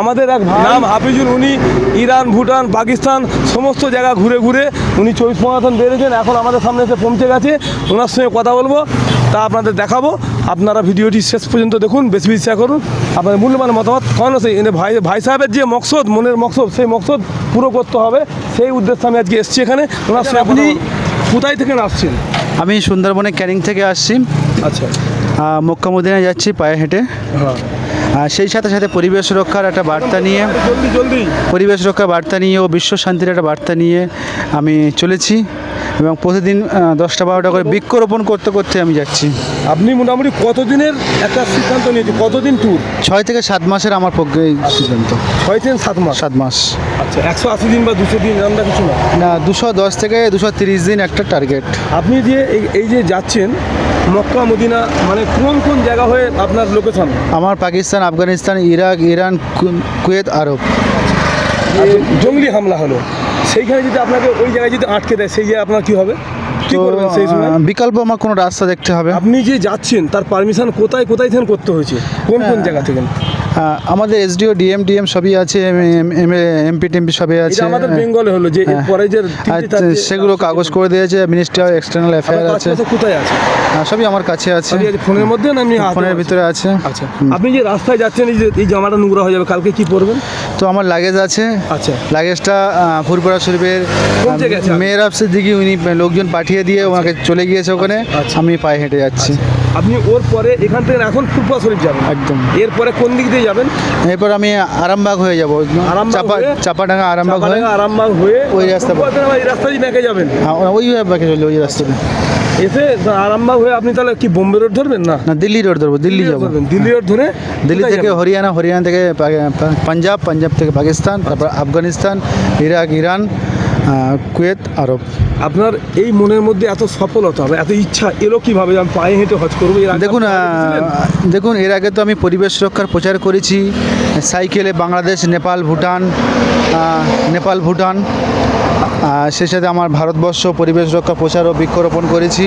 আমাদের এক নাম হাফিজুল উনি ইরান ভুটান পাকিস্তান সমস্ত জায়গা ঘুরে ঘুরে উনি চব্বিশ মারাথন বেড়েছেন এখন আমাদের সামনে এসে পৌঁছে গেছে। ওনার সঙ্গে কথা বলব তা আপনাদের দেখাবো। আপনারা ভিডিওটি শেষ পর্যন্ত দেখুন বেশি বেশি শেয়ার করুন। আপনাদের মূল্যবান মতামত কারণ সেই ভাই ভাই সাহেবের যে মকসদ মনের মকসদ সেই মকসদ পুরো করতে হবে। সেই উদ্দেশ্যে আমি আজকে এসেছি এখানে। ওনার সঙ্গে আপনি কোথায় থেকে আসছেন? আমি সুন্দরবনে ক্যানিং থেকে আসছি। আচ্ছা। মক্কা মদিনায় যাচ্ছি পায়ে হেঁটে। হ্যাঁ। আর সেই সাথে সাথে পরিবেশ রক্ষার একটা বার্তা নিয়ে পরিবেশ রক্ষার বার্তা নিয়ে ও বিশ্ব শান্তির একটা বার্তা নিয়ে আমি চলেছি। এবং প্রতিদিন দশটা বারোটা করে বৃক্ষরোপণ করতে করতে আমি যাচ্ছি। আপনি মোটামুটি কতদিনের একটা সিদ্ধান্ত নিয়েছেন? কতদিন ট্যুর ছয় থেকে সাত মাসের আমার পক্ষে এই সিদ্ধান্ত। ছয় থেকে সাত মাস? সাত মাস। আচ্ছা একশো আশি দিন বা দুশো দিন আমরা কিছু না? না দুশো দশ থেকে দুশো তিরিশ দিন একটা টার্গেট আপনি যে এই- এই যে যাচ্ছেন মক্কা মদিনা মানে কোন কোন জায়গা হয়ে আপনার লোকেশন আমার Pakistan Afghanistan Iraq Iran Kuwait Arab. জঙ্গলি হামলা হলো সেইখানে যদি আপনাকে ওই জায়গায় যদি আটকে দেয় সেই জায়গায় আপনার কি হবে? তো বিকল্প আমার কোনো রাস্তা দেখতে হবে। আপনি যে যাচ্ছেন তার পারমিশন কোথায় কোথায় থেকে করতে হয়েছে? কোন কোন জায়গা থেকে? আমাদের এসডিও ডিএম ডিএম সবই আছে এমপি টেমপি সবই আছে আমাদের বেঙ্গলে হলো যে এর পরে যে চারটে- সেগুলো কাগজ করে দিয়েছে মিনিস্ট্রি অফ এক্সটার্নাল অ্যাফেয়ার আছে। কোথায় আছে? আহ, সবই আমার কাছে আছে। ফোনের মধ্যে না ফোনের ভিতরে আছে। আচ্ছা আপনি যে রাস্তায় যাচ্ছেন এই যে এই জামাটা নোংরা হয়ে যাবে কালকে কি পরবেন? তো আমার লাগেজ আছে। আচ্ছা। লাগেজটা ফুরপুরা শরীফের? মেয়ের অফিসের দিকে উনি লোকজন পাঠিয়ে দিয়ে ওনাকে চলে গিয়েছে ওখানে। আচ্ছা। আমি পায়ে হেঁটে যাচ্ছি। আপনি ওর পরে এখান থেকে এখন ফুটবল শরীফ যাবেন। একদম। এরপরে কোন দিক দিয়ে যাবেন? এরপর আমি আরামবাগ হয়ে যাব। চাপা চাপাডাঙ্গা আরামবাগ হয়ে আরামবাগ হয়ে ওই রাস্তা আবার এই রাস্তা দিয়ে ব্যাকে যাবেন। হ্যাঁ, ওই বাকি চলে ওই রাস্তাতে। এসে আরামবাগ হয়ে আপনি তাহলে কি বোম্বে রোড ধরবেন না? না দিল্লি রোড ধরবো দিল্লি যাব। দিল্লি রোড ধরে দিল্লি থেকে হরিয়ানা হরিয়ানা থেকে পাঞ্জাব পাঞ্জাব থেকে পাকিস্তান তারপর Afghanistan Iraq Iran Kuwait Arab. আপনার এই মনের মধ্যে এত সফলতা হবে এত ইচ্ছা এলো কীভাবে আমি পায়ে হেঁটে হজ করব এর দেখুন? দেখুন এর আগে তো আমি পরিবেশ রক্ষার প্রচার করেছি সাইকেলে বাংলাদেশ নেপাল ভুটান নেপাল ভুটান সেই সাথে আমার ভারতবর্ষ পরিবেশ রক্ষা প্রচার ও বৃক্ষরোপণ করেছি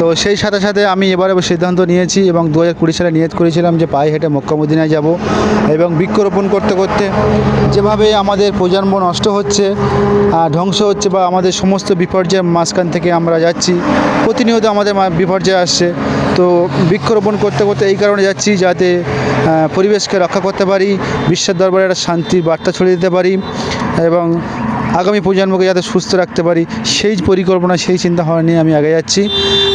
তো সেই সাথে সাথে আমি এবারে সিদ্ধান্ত নিয়েছি এবং দু হাজার কুড়ি সালে নিয়ত করেছিলাম যে পায়ে হেঁটে মক্কামুদিনায় যাব এবং বৃক্ষরোপণ করতে করতে যেভাবে আমাদের প্রজন্ম নষ্ট হচ্ছে ধ্বংস হচ্ছে বা আমাদের সমস্ত বিপর্যয়ের মাঝখান থেকে আমরা যাচ্ছি। প্রতিনিয়ত আমাদের বিপর্যয় আসছে। তো বৃক্ষরোপণ করতে করতে এই কারণে যাচ্ছি যাতে পরিবেশকে রক্ষা করতে পারি, বিশ্বের দরবারে একটা শান্তির বার্তা ছড়িয়ে দিতে পারি এবং আগামী প্রজন্মকে যাতে সুস্থ রাখতে পারি, সেই পরিকল্পনা, সেই চিন্তা ভাবনা নিয়ে আমি আগে যাচ্ছি।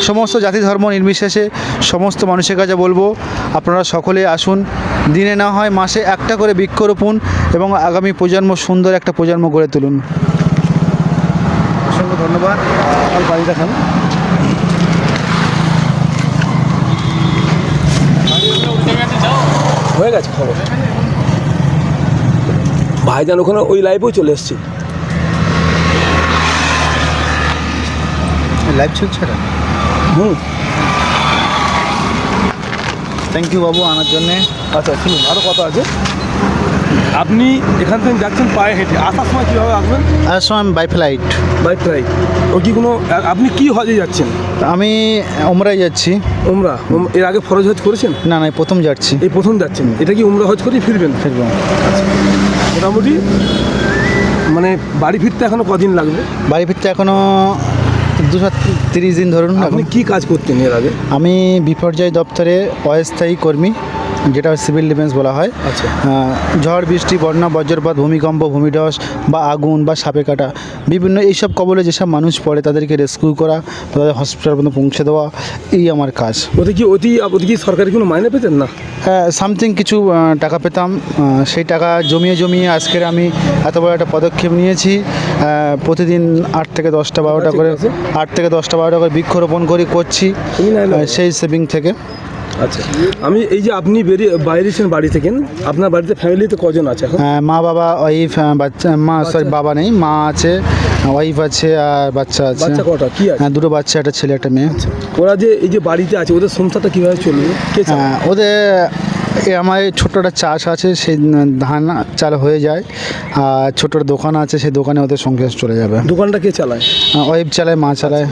সমস্ত জাতি, ধর্ম নির্বিশেষে সমস্ত মানুষের কাছে বলব, আপনারা সকলে আসুন। দিনে না হয় মাসে একটা করে বৃক্ষরোপণ এবং আগামী প্রজন্ম সুন্দর একটা প্রজন্ম গড়ে তুলুন। ধন্যবাদ। আমার বাড়ি দেখান। হয়ে গেছে খবর। ভাইজান ওখানে ওই লাইভেও চলে এসছে। লাইভ চলছে হুম। থ্যাংক ইউ বাবু আনার জন্যে। আচ্ছা শুনুন আরও কথা আছে। আপনি এখান থেকে যাচ্ছেন পায়ে হেঁটে। আসার সময় কীভাবে আসবেন? আর সময় আমি বাই ফ্লাইট বাই ফ্লাইট ও কি কোনো আপনি কি হজে যাচ্ছেন? আমি ওমরাই যাচ্ছি। উমরা? উম- এর আগে ফরজ হজ করেছেন? না না প্রথম যাচ্ছি। এই প্রথম যাচ্ছেন। এটা কি উমরা হজ করে ফিরবেন? ফিরবো। মোটামুটি মানে বাড়ি ফিরতে এখনও কদিন লাগবে? বাড়ি ফিরতে এখনও দুশো তিরিশ দিন ধরুন আপনি এখন। কি কাজ করতেন এর আগে? আমি বিপর্যয় দপ্তরে অস্থায়ী কর্মী। যেটা সিভিল ডিফেন্স বলা হয়। আচ্ছা। ঝড় বৃষ্টি বন্যা বজ্রপাত ভূমিকম্প ভূমিধস বা আগুন বা সাপে কাটা বিভিন্ন এইসব কবলে যেসব মানুষ পড়ে তাদেরকে রেস্কিউ করা তাদের হসপিটাল পর্যন্ত পৌঁছে দেওয়া এই আমার কাজ। ওতে কি অতি ওতে কি সরকারি কোনো মাইনে পেতেন না? হ্যাঁ সামথিং কিছু টাকা পেতাম। সেই টাকা জমিয়ে জমিয়ে আজকের আমি এত বড় একটা পদক্ষেপ নিয়েছি। প্রতিদিন আট থেকে দশটা বারোটা করে আট থেকে দশটা বারোটা করে বৃক্ষরোপণ করি করছি সেই সেভিং থেকে। আচ্ছা। আমি এই যে আপনি বেরিয়ে বাইরেছেন বাড়ি থেকে আপনার বাড়িতে ফ্যামিলিতে কজন আছে এখন? মা বাবা ওয়াইফ বাচ্চা মা সরি বাবা নেই মা আছে ওয়াইফ আছে আর বাচ্চা আছে। বাচ্চা কটা? কি আছে? হ্যাঁ দুটো বাচ্চা একটা ছেলে একটা মেয়ে। ওরা যে এই যে বাড়িতে আছে ওদের সংসারটা কীভাবে চলবে? হ্যাঁ, ওদের আমার এই ছোট্ট একটা চাষ আছে সেই ধান চাল হয়ে যায় আর ছোট দোকান আছে সেই দোকানে ওদের সংসার চলে যাবে। দোকানটা কে চালায়? ওয়েব চালায় মা চালায়।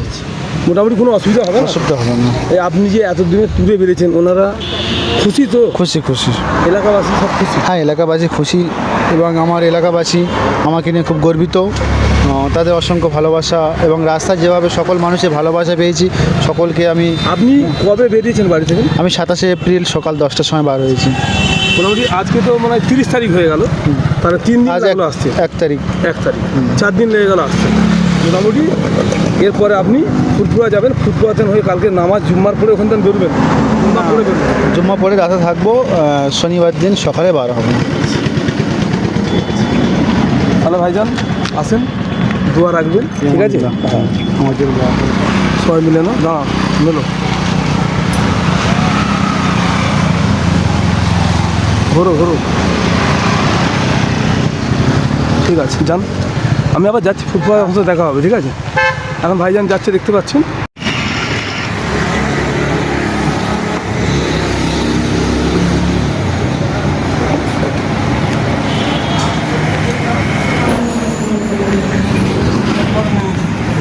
মোটামুটি কোনো অসুবিধা হবে না? অসুবিধা হবে না। এই আপনি যে এতদিনে ট্যুরে বেরিয়েছেন ওনারা খুশি তো? খুশি খুশি। এলাকাবাসী সব খুশি? হ্যাঁ এলাকাবাসী খুশি এবং আমার এলাকাবাসী আমাকে নিয়ে খুব গর্বিত। তাদের অসংখ্য ভালোবাসা এবং রাস্তায় যেভাবে সকল মানুষের ভালোবাসা পেয়েছি সকলকে আমি আপনি কবে বেরিয়েছেন বাড়ি থেকে? আমি সাতাশে এপ্রিল সকাল দশটার সময় বার হয়েছি। মোটামুটি আজকে তো মানে হয় তিরিশ তারিখ হয়ে গেল। তাহলে তিন দিন লাগল আসছে এক তারিখ। এক তারিখ। চার দিন লেগে গেল আসতে। মোটামুটি এরপরে আপনি ফুটপুরা যাবেন। ফুটপুরাতেন হয়ে কালকে নামাজ জুম্মার পরে ওখান থেকে বেরোবেন। জুম্মা পরে রাতে থাকব শনিবার দিন সকালে বার হব। তাহলে ভাইজান আসেন। দোয়া রাখবেন, ঠিক আছে? আমাদের সবাই মিলে না? দাঁড়া মেলো। ঘোরো ঘোরো। ঠিক আছে, যান। আমি আবার যাচ্ছি ফুটবল দেখা হবে, ঠিক আছে? এখন ভাইজান যাচ্ছে, দেখতে পাচ্ছেন?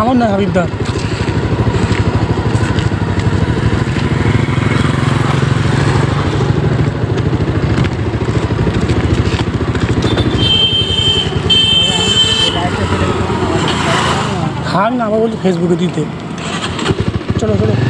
আমার না হাবিবদার খান না আবার বলছি ফেসবুকে দিতে। চলো চলো।